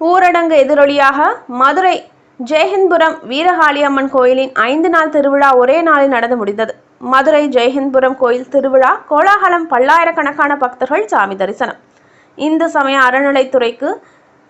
ஊரடங்கு எதிரொலியாக மதுரை ஜெயஹிந்த்புரம் வீரகாளியம்மன் கோயிலின் ஐந்து நாள் திருவிழா ஒரே நாளில் நடந்து முடிந்தது. மதுரை ஜெயஹிந்த்புரம் கோயில் திருவிழா கோலாகலம் பல்லாயிரக்கணக்கான பக்தர்கள் சாமி தரிசனம். இந்து சமய அறநிலைத்துறைக்கு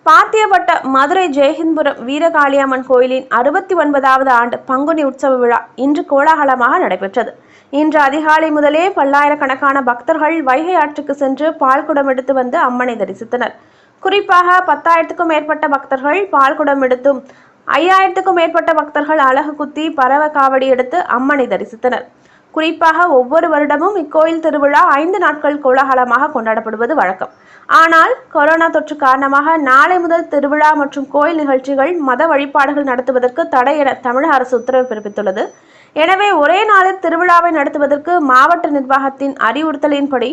பாத்தியப்பட்ட மதுரை ஜெயஹிந்த்புரம் வீரகாளியம்மன் கோயிலின் அறுபத்தி ஒன்பதாவது ஆண்டு பங்குனி உற்சவ விழா இன்று கோலாகலமாக நடைபெற்றது. இன்று அதிகாலை முதலே பல்லாயிரக்கணக்கான பக்தர்கள் வைகை ஆற்றுக்கு சென்று பால் குடம் எடுத்து வந்து அம்மனை தரிசித்தனர். குறிப்பாக பத்தாயிரத்துக்கும் மேற்பட்ட பக்தர்கள் பால்குடம் எடுத்தும் ஐயாயிரத்துக்கும் மேற்பட்ட பக்தர்கள் அழகு குத்தி பரவ காவடி எடுத்து அம்மனை தரிசித்தனர். குறிப்பாக ஒவ்வொரு வருடமும் இக்கோயில் திருவிழா ஐந்து நாட்கள் கோலாகலமாக கொண்டாடப்படுவது வழக்கம். ஆனால் கொரோனா தொற்று காரணமாக நாளை முதல் திருவிழா மற்றும் கோயில் நிகழ்ச்சிகள் மத வழிபாடுகள் நடத்துவதற்கு தடை என தமிழக அரசு உத்தரவு பிறப்பித்துள்ளது. எனவே ஒரே நாளில் திருவிழாவை நடத்துவதற்கு மாவட்ட நிர்வாகத்தின் அறிவுறுத்தலின்படி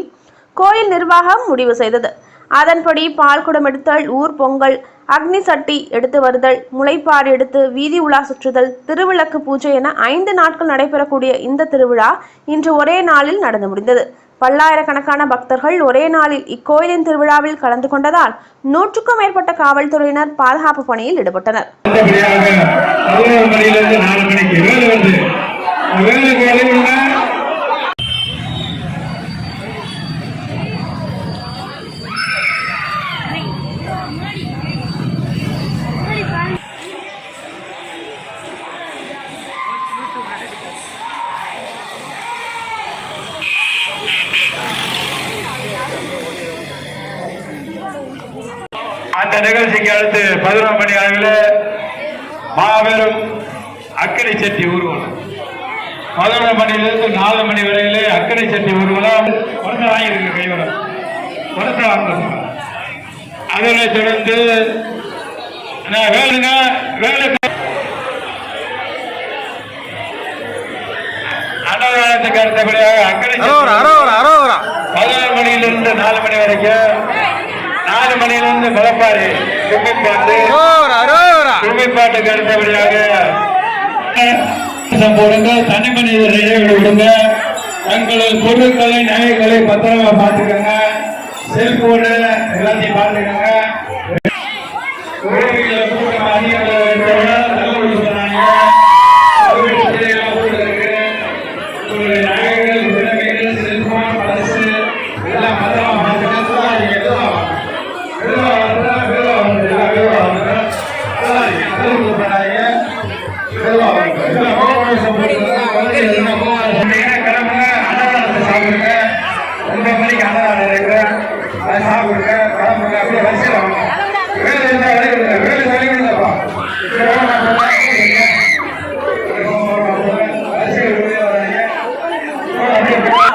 கோயில் நிர்வாகம் முடிவு செய்தது. அதன்படி பால் குடம் எடுத்தல் ஊர் பொங்கல் அக்னி சட்டி எடுத்து வருதல் முளைப்பாறு எடுத்து வீதி உலா சுற்றுதல் திருவிளக்கு பூஜை என ஐந்து நாட்கள் நடைபெறக்கூடிய இந்த திருவிழா இன்று ஒரே நாளில் நடந்து முடிந்தது. பல்லாயிரக்கணக்கான பக்தர்கள் ஒரே நாளில் இக்கோயிலின் திருவிழாவில் கலந்து கொண்டதால் நூற்றுக்கும் மேற்பட்ட காவல்துறையினர் பாதுகாப்பு பணியில் ஈடுபட்டனர். பதினோரு மணியிலிருந்து நாலு மணிக்கு அந்த நிகழ்ச்சிக்கு அடுத்து பதினொரு மணி அளவில் மாபெரும் அக்கறை சட்டி ஊர்வலம். பதினொரு மணியிலிருந்து நாலு மணி வரையிலே அக்கறை சட்டி ஊர்வலம் ஒருத்தர் வாங்கியிருக்கு கைவரம் ஒருத்தர் வாங்க அதனை தொடர்ந்து நான் வேலுங்க வேலு. அன்னதானத்துக்கு அடுத்தபடியாக அக்கறை நாலு மணியிலிருந்து முளப்பாடு கும்மிப்பாட்டு. கும்மிப்பாட்டுக்கு அடுத்தபடியாக போடுங்க. தனி மனிதர் இடைவெளி விடுங்க. தங்களது பொருட்களை நகைகளை பத்திரமா பார்த்துக்கோங்க. செல்போனு எல்லாத்தையும் பார்த்துக்கோங்க. சாப்பிடுங்க அப்படியே வரிசையில் வாங்க வேலை இருந்தா வரைக்கும் வேலை வரைக்கும்ப்பா வரிசையில் உள்ளே வராங்க அப்படியே வேலை வரைக்கும்ப்பா